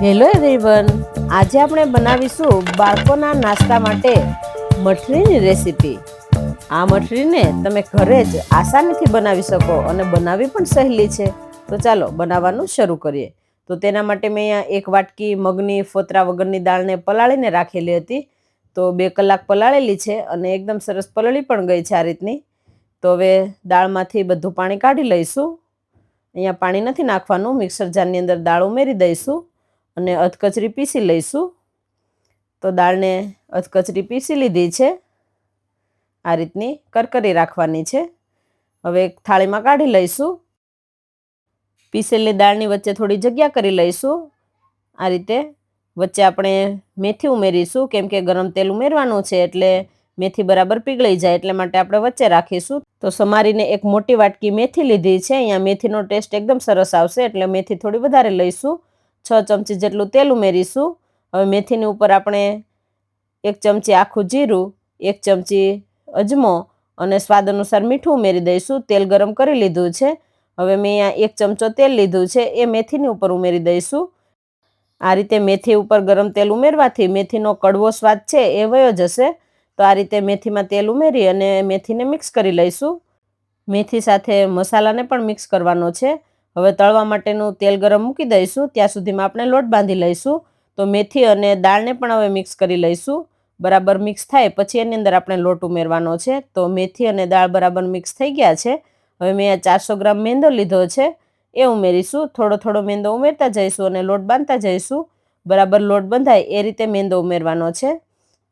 Hello everyone. આજે આપણે બનાવીશું બાળકોના નાસ્તા માટે મઠરીની રેસીપી. આ મઠરીને તમે ઘરે જ આસાનીથી બનાવી શકો અને બનાવવી પણ સહેલી છે. તો ચાલો બનાવવાનું શરૂ કરીએ. તો તેના માટે મેં અહીંયા એક વાટકી મગની ફોતરા વગરની દાળને પલાળીને રાખેલી હતી. તો બે કલાક પલાળેલી છે અને એકદમ સરસ પલળી પણ ગઈ છે આ રીતની. તો હવે દાળમાંથી બધું પાણી કાઢી લઈશું. અહીંયા પાણી નથી નાખવાનું, મિક્સર જારની અંદર દાળ ઉમેરી દઈશું. અને અધકચરી પીસી લઈશું. તો દાળને અધકચરી પીસી લીધી છે. આ રીતની કરકરી રાખવાની છે. હવે એક થાળીમાં કાઢી લઈશું. પીસેલી દાળની વચ્ચે થોડી જગ્યા કરી લઈશું. આ રીતે વચ્ચે આપણે મેથી ઉમેરીશું, કેમ કે ગરમ તેલ ઉમેરવાનું છે એટલે મેથી બરાબર પીગળી જાય એટલે માટે આપણે વચ્ચે રાખીશું. તો સમારીને એક મોટી વાટકી મેથી લીધી છે. અહીંયા મેથીનો ટેસ્ટ એકદમ સરસ આવશે એટલે મેથી થોડી વધારે લઈશું. છ ચમચી જેટલું તેલ ઉમેરીશું. હવે મેથીની ઉપર આપણે એક ચમચી આખું જીરું, એક ચમચી અજમો અને સ્વાદ અનુસાર મીઠું ઉમેરી દઈશું. તેલ ગરમ કરી લીધું છે. હવે મેં અહીંયા એક ચમચો તેલ લીધું છે. એ મેથીની ઉપર ઉમેરી દઈશું. આ રીતે મેથી ઉપર ગરમ તેલ ઉમેરવાથી મેથીનો કડવો સ્વાદ છે એ વયો જશે. તો આ રીતે મેથીમાં તેલ ઉમેરી અને મેથીને મિક્સ કરી લઈશું. મેથી સાથે મસાલાને પણ મિક્સ કરવાનો છે. હવે તળવા માટેનું તેલ ગરમ મૂકી દઈશું. ત્યાં સુધીમાં આપણે લોટ બાંધી લઈશું. તો મેથી અને દાળને પણ હવે મિક્સ કરી લઈશું. બરાબર મિક્સ થાય પછી એની અંદર આપણે લોટ ઉમેરવાનો છે. તો મેથી અને દાળ બરાબર મિક્સ થઈ ગયા છે. હવે મેં આ ચારસો ગ્રામ મેંદો લીધો છે. એ ઉમેરીશું. થોડો થોડો મેંદો ઉમેરતા જઈશું અને લોટ બાંધતા જઈશું. બરાબર લોટ બંધાય એ રીતે મેંદો ઉમેરવાનો છે.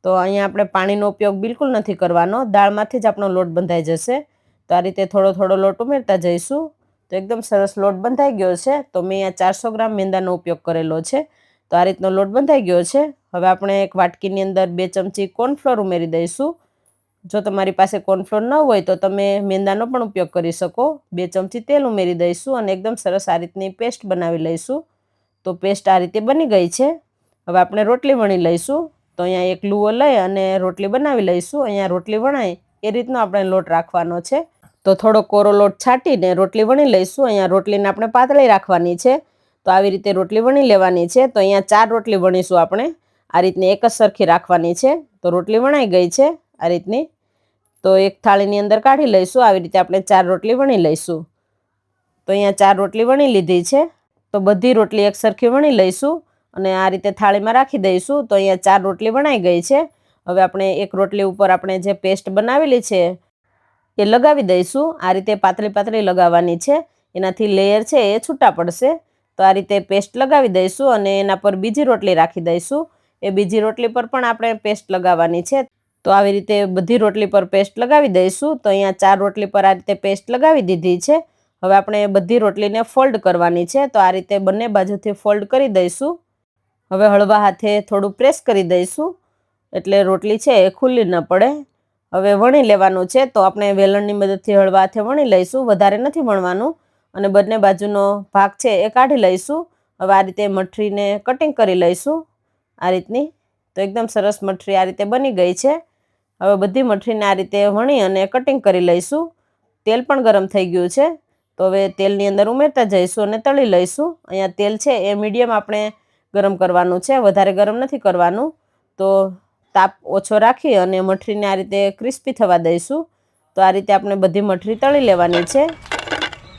તો અહીંયા આપણે પાણીનો ઉપયોગ બિલકુલ નથી કરવાનો. દાળમાંથી જ આપણો લોટ બંધાઈ જશે. તો આ રીતે થોડો થોડો લોટ ઉમેરતા જઈશું. તો એકદમ સરસ લોટ બંધાઈ ગયો છે. તો મેં અહીંયા ચારસો ગ્રામ મેંદાનો ઉપયોગ કરેલો છે. તો આ રીતનો લોટ બંધાઈ ગયો છે. હવે આપણે એક વાટકીની અંદર બે ચમચી કોર્નફ્લોર ઉમેરી દઈશું. જો તમારી પાસે કોર્નફ્લોર ન હોય તો તમે મેંદાનો પણ ઉપયોગ કરી શકો. બે ચમચી તેલ ઉમેરી દઈશું અને એકદમ સરસ આ રીતની પેસ્ટ બનાવી લઈશું. તો પેસ્ટ આ રીતે બની ગઈ છે. હવે આપણે રોટલી વણી લઈશું. તો અહીંયા એક લુવો લઈ અને રોટલી બનાવી લઈશું. અહીંયા રોટલી વણાય એ રીતનો આપણે લોટ રાખવાનો છે. તો થોડો કોરો લોટ છાંટીને રોટલી વણી લઈશું. અહીંયા રોટલીને આપણે પાતળી રાખવાની છે. તો આવી રીતે રોટલી વણી લેવાની છે. તો અહીંયા ચાર રોટલી વણીશું આપણે. આ રીતની એક જ સરખી રાખવાની છે. તો રોટલી વણાઈ ગઈ છે આ રીતની. તો એક થાળીની અંદર કાઢી લઈશું. આવી રીતે આપણે ચાર રોટલી વણી લઈશું. તો અહીંયા ચાર રોટલી વણી લીધી છે. તો બધી રોટલી એક સરખી વણી લઈશું અને આ રીતે થાળીમાં રાખી દઈશું. તો અહીંયા ચાર રોટલી વણાઈ ગઈ છે. હવે આપણે એક રોટલી ઉપર આપણે જે પેસ્ટ બનાવેલી છે એ લગાવી દઈશું. આ રીતે પાતળી પાતળી લગાવવાની છે. એનાથી લેયર છે એ છૂટા પડશે. તો આ રીતે પેસ્ટ લગાવી દઈશું અને એના પર બીજી રોટલી રાખી દઈશું. એ બીજી રોટલી પર પણ આપણે પેસ્ટ લગાવવાની છે. તો આવી રીતે બધી રોટલી પર પેસ્ટ લગાવી દઈશું. તો અહીંયા ચાર રોટલી પર આ રીતે પેસ્ટ લગાવી દીધી છે. હવે આપણે બધી રોટલીને ફોલ્ડ કરવાની છે. તો આ રીતે બંને બાજુથી ફોલ્ડ કરી દઈશું. હવે હળવા હાથે થોડું પ્રેસ કરી દઈશું. એટલે રોટલી છે એ ખુલ્લી ન પડે. હવે વણી લેવાનું છે, તો આપણે વેલણની મદદથી હળવા વણી લઈશું, વધારે નથી વણવાનું. અને બંને બાજુનો ભાગ છે એ કાઢી લઈશું. હવે આ રીતે મઠરીને કટિંગ કરી લઈશું. આ રીતની. તો એકદમ સરસ મઠરી આ રીતે બની ગઈ છે. હવે બધી મઠરીને આ રીતે વણી અને કટિંગ કરી લઈશું. તેલ પણ ગરમ થઈ ગયું છે. તો હવે તેલની અંદર ઉમેરતા જઈશું અને તળી લઈશું. અહીંયા તેલ છે એ મીડિયમ આપણે ગરમ કરવાનું છે, વધારે ગરમ નથી કરવાનું. તો તાપ ઓછો રાખી અને મઠરીને આ રીતે ક્રિસ્પી થવા દઈશું. તો આ રીતે આપણે બધી મઠરી તળી લેવાની છે.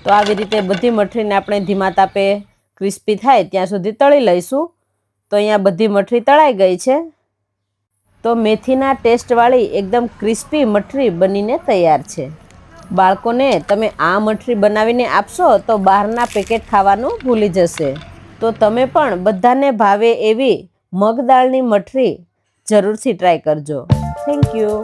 તો આવી રીતે બધી મઠરીને આપણે ધીમા તાપે ક્રિસ્પી થાય ત્યાં સુધી તળી લઈશું. તો અહીંયા બધી મઠરી તળાઈ ગઈ છે. તો મેથીના ટેસ્ટવાળી એકદમ ક્રિસ્પી મઠરી બનીને તૈયાર છે. બાળકોને તમે આ મઠરી બનાવીને આપશો તો બહારના પેકેટ ખાવાનું ભૂલી જશે. તો તમે પણ બધાને ભાવે એવી મગ દાળની મઠરી જરૂરથી ટ્રાય કરજો. Thank you